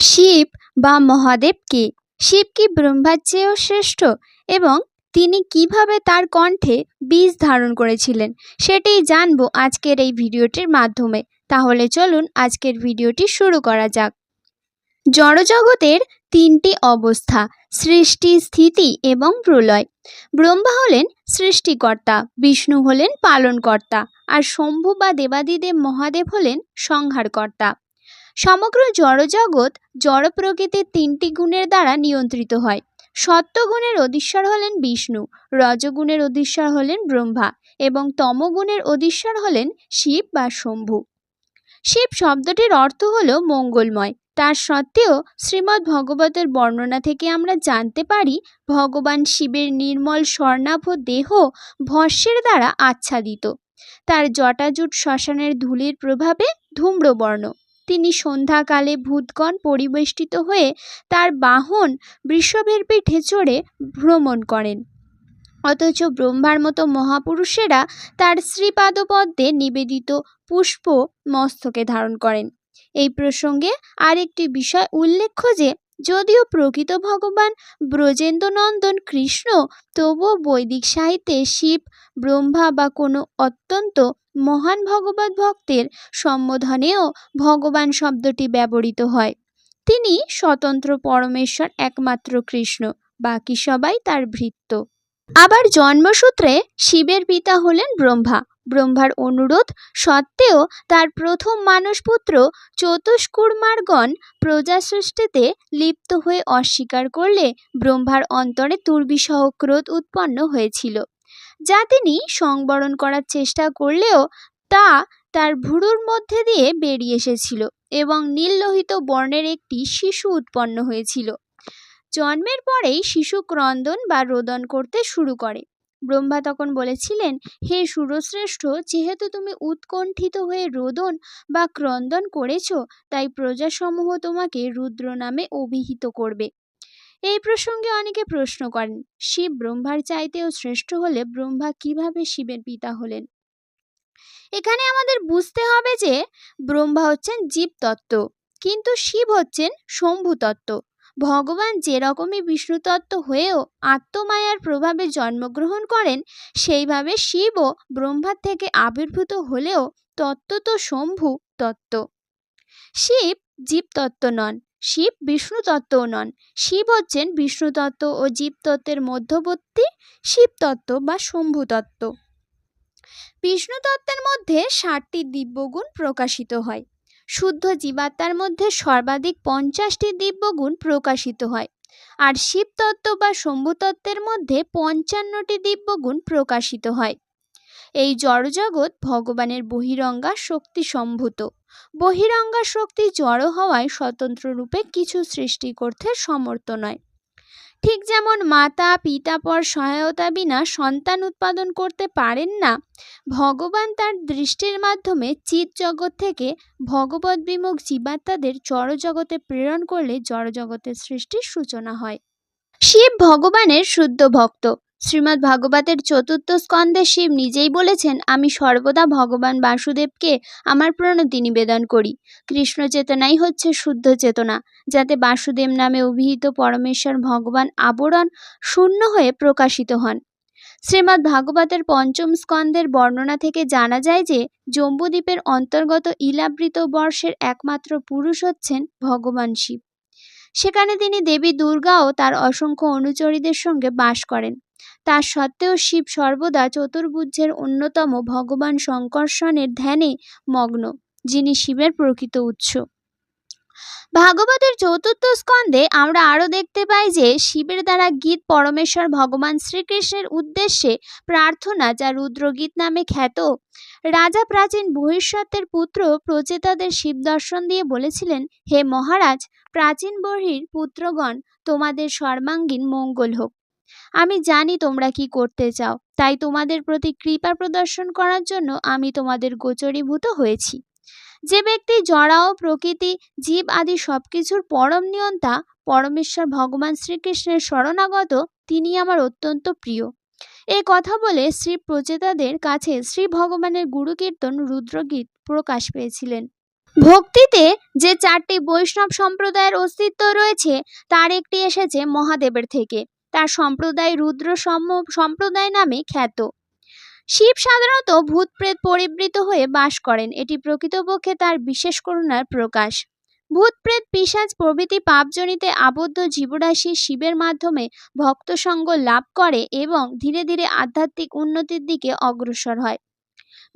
শিব বা মহাদেব কে? শিব কি ব্রহ্মার চেয়েও শ্রেষ্ঠ? এবং তিনি কীভাবে তার কণ্ঠে বীজ ধারণ করেছিলেন? সেটাই জানব আজকের এই ভিডিওটির মাধ্যমে। তাহলে চলুন আজকের ভিডিওটি শুরু করা যাক। জড়জগতের তিনটি অবস্থা, সৃষ্টি, স্থিতি এবং প্রলয়। ব্রহ্মা হলেন সৃষ্টিকর্তা, বিষ্ণু হলেন পালনকর্তা, আর শম্ভু বা দেবাদিদেব মহাদেব হলেন সংহারকর্তা। সমগ্র জড়জগৎ জড় প্রকৃতির তিনটি গুণের দ্বারা নিয়ন্ত্রিত হয়। সত্যগুণের অধীশ্বর হলেন বিষ্ণু, রজগুণের অধীশ্বর হলেন ব্রহ্মা এবং তমগুণের অধীশ্বর হলেন শিব বা শম্ভু। শিব শব্দটির অর্থ হল মঙ্গলময়। তার সত্ত্বেও শ্রীমদ্ ভগবতের বর্ণনা থেকে আমরা জানতে পারি, ভগবান শিবের নির্মল স্বর্ণাভ দেহ ভস্যের দ্বারা আচ্ছাদিত। তার জটাজুট শ্মশানের ধুলির প্রভাবে ধূম্রবর্ণ। তিনি সন্ধ্যাকালে ভূতগণ পরিবেষ্টিত হয়ে তার বাহন বৃষভের পিঠে চড়ে ভ্রমণ করেন। অথচ ব্রহ্মার মতো মহাপুরুষেরা তার শ্রীপাদপদ্মে নিবেদিত পুষ্প মস্তকে ধারণ করেন। এই প্রসঙ্গে আরেকটি বিষয় উল্লেখ্য যে যদিও প্রকৃত ভগবান ব্রজেন্দ্রনন্দন কৃষ্ণ, তবুও বৈদিক সাহিত্যে শিব, ব্রহ্মা বা কোনো অত্যন্ত মহান ভগবত ভক্তের সম্বোধনেও ভগবান শব্দটি ব্যবহৃত হয়। তিনি স্বতন্ত্র পরমেশ্বর একমাত্র কৃষ্ণ, বাকি সবাই তার ভৃত্য। আবার জন্মসূত্রে শিবের পিতা হলেন ব্রহ্মা। ব্রহ্মার অনুরোধ সত্ত্বেও তার প্রথম মানসপুত্র চতুষ্কুর্মারগণ প্রজা সৃষ্টিতে লিপ্ত হয়ে অস্বীকার করলে ব্রহ্মার অন্তরে দুর্বিষহ ক্রোধ উৎপন্ন হয়েছিল। যা তিনি সংবরণ করার চেষ্টা করলেও তা তার ভুরুর মধ্যে দিয়ে বেরিয়ে এসেছিল এবং নীললোহিত বর্ণের একটি শিশু উৎপন্ন হয়েছিল। জন্মের পরেই শিশু ক্রন্দন বা রোদন করতে শুরু করে। ব্রহ্মা তখন বলেছিলেন, হে সুরশ্রেষ্ঠ, যেহেতু তুমি উৎকণ্ঠিত হয়ে রোদন বা ক্রন্দন করেছ, তাই প্রজাসমূহ তোমাকে রুদ্র নামে অভিহিত করবে এই প্রসঙ্গে অনেকে প্রশ্ন করেন, শিব ব্রহ্মার চাইতেও শ্রেষ্ঠ হলে ব্রহ্মা কীভাবে শিবের পিতা হলেন এখানে আমাদের বুঝতে হবে যে ব্রহ্মা হচ্ছেন জীবতত্ত্ব, কিন্তু শিব হচ্ছেন শম্ভু তত্ত্ব ভগবান যেরকমই বিষ্ণু তত্ত্ব হয়েও আত্মমায়ার প্রভাবে জন্মগ্রহণ করেন, সেইভাবে শিবও ব্রহ্মার থেকে আবির্ভূত হলেও তত্ত্ব তো শম্ভু তত্ত্ব। শিব জীবতত্ত্ব নন, শিব বিষ্ণু তত্ত্বও নন। শিব হচ্ছেন বিষ্ণুতত্ত্ব ও জীবতত্ত্বের মধ্যবর্তী শিবতত্ত্ব বা শম্ভুতত্ত্ব। বিষ্ণুতত্ত্বের মধ্যে ষাটটি দিব্যগুণ প্রকাশিত হয়। শুদ্ধ জীবাত্মার মধ্যে সর্বাধিক পঞ্চাশটি দিব্যগুণ প্রকাশিত হয়। আর শিবতত্ত্ব বা শম্ভুতত্ত্বের মধ্যে পঞ্চান্নটি দিব্যগুণ প্রকাশিত হয়। এই জড়জগৎ ভগবানের বহিরঙ্গা শক্তি সম্ভূত। বহিরঙ্গা শক্তি জড় হওয়ায় স্বতন্ত্র রূপে কিছু সৃষ্টি করতে সমর্থ নয়। ঠিক যেমন মাতা পিতা পর সহায়তা বিনা সন্তান উৎপাদন করতে পারেন না, ভগবান তার দৃষ্টির মাধ্যমে চিত জগৎ থেকে ভগবত বিমুখ জীবাত্মাদের জড়জগতে প্রেরণ করলে জড়জগতের সৃষ্টির সূচনা হয়। শিব ভগবানের শুদ্ধ ভক্ত। শ্রীমদ্ ভাগবতের চতুর্থ স্কন্ধে শিব নিজেই বলেছেন, আমি সর্বদা ভগবান বাসুদেবকে আমার প্রণতি নিবেদন করি। কৃষ্ণ চেতনাই হচ্ছে শুদ্ধ চেতনা, যাতে বাসুদেব নামে অভিহিত পরমেশ্বর ভগবান আবরণ শূন্য হয়ে প্রকাশিত হন। শ্রীমদ্ ভাগবতের পঞ্চম স্কন্ধের বর্ণনা থেকে জানা যায় যে, জম্বুদ্বীপের অন্তর্গত ইলাবৃত বর্ষের একমাত্র পুরুষ হচ্ছেন ভগবান শিব। সেখানে তিনি দেবী দুর্গা ও তার অসংখ্য অনুচরীদের সঙ্গে বাস করেন। তা সত্ত্বেও শিব সর্বদা চতুর্ভুজের অন্যতম ভগবান শঙ্কর্ষণের ধ্যানে মগ্ন, যিনি শিবের প্রকৃত উৎস। ভাগবতের চতুর্থ স্কন্ধে আমরা আরও দেখতে পাই যে শিবের দ্বারা গীত পরমেশ্বর ভগবান শ্রীকৃষ্ণের উদ্দেশ্যে প্রার্থনা, যা রুদ্রগীত নামে খ্যাত, রাজা প্রাচীন বহিষ্যতের পুত্র প্রচেতাদের শিব দর্শন দিয়ে বলেছিলেন, হে মহারাজ, প্রাচীন বহির পুত্রগণ, তোমাদের সর্বাঙ্গীন মঙ্গল হোক। আমি জানি তোমরা কি করতে চাও। তাই তোমাদের প্রতি কৃপা প্রদর্শন করার জন্য আমি তোমাদের গোচরীভূত হয়েছি। যে ব্যক্তি জড়াও প্রকৃতি, জীব আদি সব কিছুর পরম নিয়ন্তা, পরমেশ্বর ভগবান শ্রীকৃষ্ণের শরণাগত তিনি আমার অত্যন্ত প্রিয়। এই কথা বলে শ্রী প্রচেতাদের কাছে শ্রী ভগবানের গুরুকীর্তন রুদ্রগীত প্রকাশ পেয়েছিলেন। ভক্তিতে যে চারটি বৈষ্ণব সম্প্রদায়ের অস্তিত্ব রয়েছে, তার একটি এসেছে মহাদেবের থেকে। তার সম্প্রদায় রুদ্র সম- সম্প্রদায় নামে খ্যাত। শিব সাধারণত ভূত প্রেত পরিবৃত হয়ে বাস করেন। এটি প্রকৃতপক্ষে তার বিশেষ করুণার প্রকাশ। ভূত প্রেত পিশাচ প্রভৃতি পাপজনিতে আবদ্ধ জীবরাশি শিবের মাধ্যমে ভক্ত সঙ্গ লাভ করে এবং ধীরে ধীরে আধ্যাত্মিক উন্নতির দিকে অগ্রসর হয়।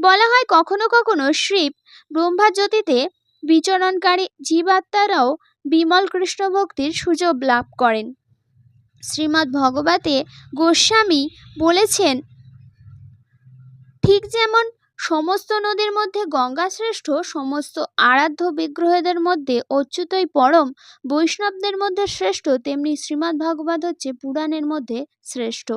বলা হয় কখনো কখনো শিব ব্রহ্মাজ্যোতিতে বিচরণকারী জীবাত্মারাও বিমল কৃষ্ণ ভক্তির সুযোগ লাভ করেন। শ্রীমদ্ ভগবতে গোস্বামী বলেছেন, ঠিক যেমন সমস্ত নদীর মধ্যে গঙ্গা শ্রেষ্ঠ, সমস্ত আরাধ্য বিগ্রহদের মধ্যে অচ্যুতই পরম, বৈষ্ণবদের মধ্যে শ্রেষ্ঠ, তেমনি শ্রীমদ্ ভাগবত হচ্ছে পুরাণের মধ্যে শ্রেষ্ঠ।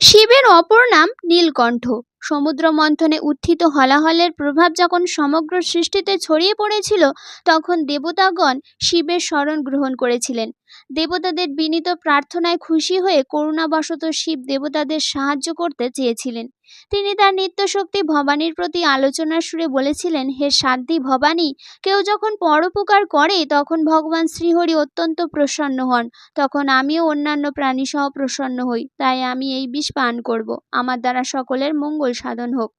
শিবের অপর নাম নীলকণ্ঠ। সমুদ্র মন্থনে উত্থিত হলাহলের প্রভাব যখন সমগ্র সৃষ্টিতে ছড়িয়ে পড়েছিল, তখন দেবতাগণ শিবের স্মরণ গ্রহণ করেছিলেন। দেবতাদের বিনীত প্রার্থনায় খুশি হয়ে করুণাবশত শিব দেবতাদের সাহায্য করতে চেয়েছিলেন। তিনি তার নিত্যশক্তি ভবানীর প্রতি আলোচনার সুরে বলেছিলেন, হে সাধ্যি ভবানী, কেউ যখন পরোপকার করে, তখন ভগবান শ্রীহরি অত্যন্ত প্রসন্ন হন। তখন আমিও অন্যান্য প্রাণীসহ প্রসন্ন হই। তাই আমি এই বিষ পান করব। আমার দ্বারা সকলের মঙ্গল সাধন হোক।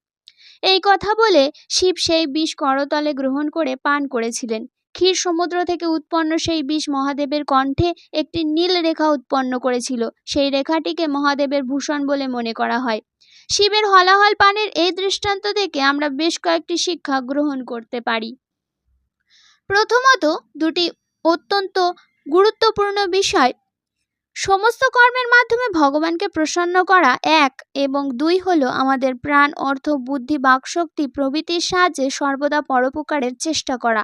এই কথা বলে শিব সেই বিষ করতলে গ্রহণ করে পান করেছিলেন। ক্ষীর সমুদ্র থেকে উৎপন্ন সেই বিষ মহাদেবের কণ্ঠে একটি নীল রেখা উৎপন্ন করেছিল। সেই রেখাটিকে মহাদেবের ভূষণ বলে মনে করা হয়। শিবের হলাহল পানের এই দৃষ্টান্ত থেকে আমরা বেশ কয়েকটি শিক্ষা গ্রহণ করতে পারি। প্রথমত, দুটি অত্যন্ত গুরুত্বপূর্ণ বিষয়। সমস্ত কর্মের মাধ্যমে ভগবানকে প্রসন্ন করা এক এবং দুই হলো আমাদের প্রাণ, অর্থ, বুদ্ধি, বাকশক্তি প্রভৃতির সাহায্যে সর্বদা পরোপকারের চেষ্টা করা।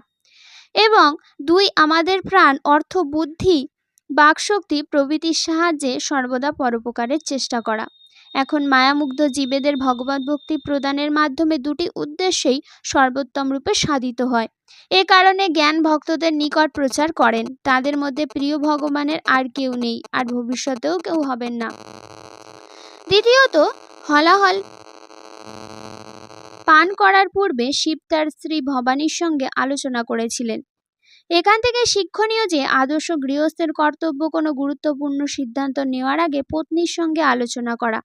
এবং দুই আমাদের প্রাণ, অর্থ, বুদ্ধি, বাকশক্তি প্রভৃতির সাহায্যে সর্বদা পরোপকারের চেষ্টা করা। এখন মায়ামুগ্ধ জীবেদের ভগবত ভক্তি প্রদানের মাধ্যমে দুটি উদ্দেশ্যেই সর্বোত্তম রূপে সাধিত হয়। এ কারণে জ্ঞান ভক্তদের নিকট প্রচার করেন। তাদের মধ্যে প্রিয় ভগবানের আর কেউ নেই, আর ভবিষ্যতেও কেউ হবেন না। দ্বিতীয়ত, হলাহল পান করার পূর্বে শিব তার স্ত্রী ভবানীর সঙ্গে আলোচনা করেছিলেন। এখান থেকে শিক্ষণীয় যে আদর্শ গৃহস্থের কর্তব্য কোনো গুরুত্বপূর্ণ সিদ্ধান্ত নেওয়ার আগে পত্নীর সঙ্গে আলোচনা করা।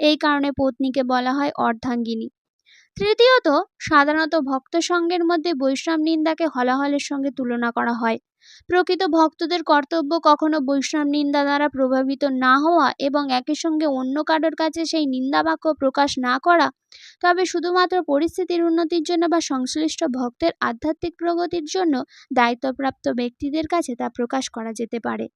এই কারণে পত্নীকে বলা হয় অর্ধাঙ্গিনী। তৃতীয়ত, সাধারণত ভক্ত সঙ্গের মধ্যে বৈষ্ণব নিন্দাকে হলাহলের সঙ্গে তুলনা করা হয়। প্রকৃত ভক্তদের কর্তব্য কখনো বৈষ্ণব নিন্দা দ্বারা প্রভাবিত না হওয়া এবং একই সঙ্গে অন্য কারোর কাছে সেই নিন্দাবাক্য প্রকাশ না করা, তবে শুধুমাত্র পরিস্থিতির উন্নতির জন্য বা সংশ্লিষ্ট ভক্তের আধ্যাত্মিক প্রগতির জন্য দায়িত্বপ্রাপ্ত ব্যক্তিদের কাছে তা প্রকাশ করা যেতে পারে।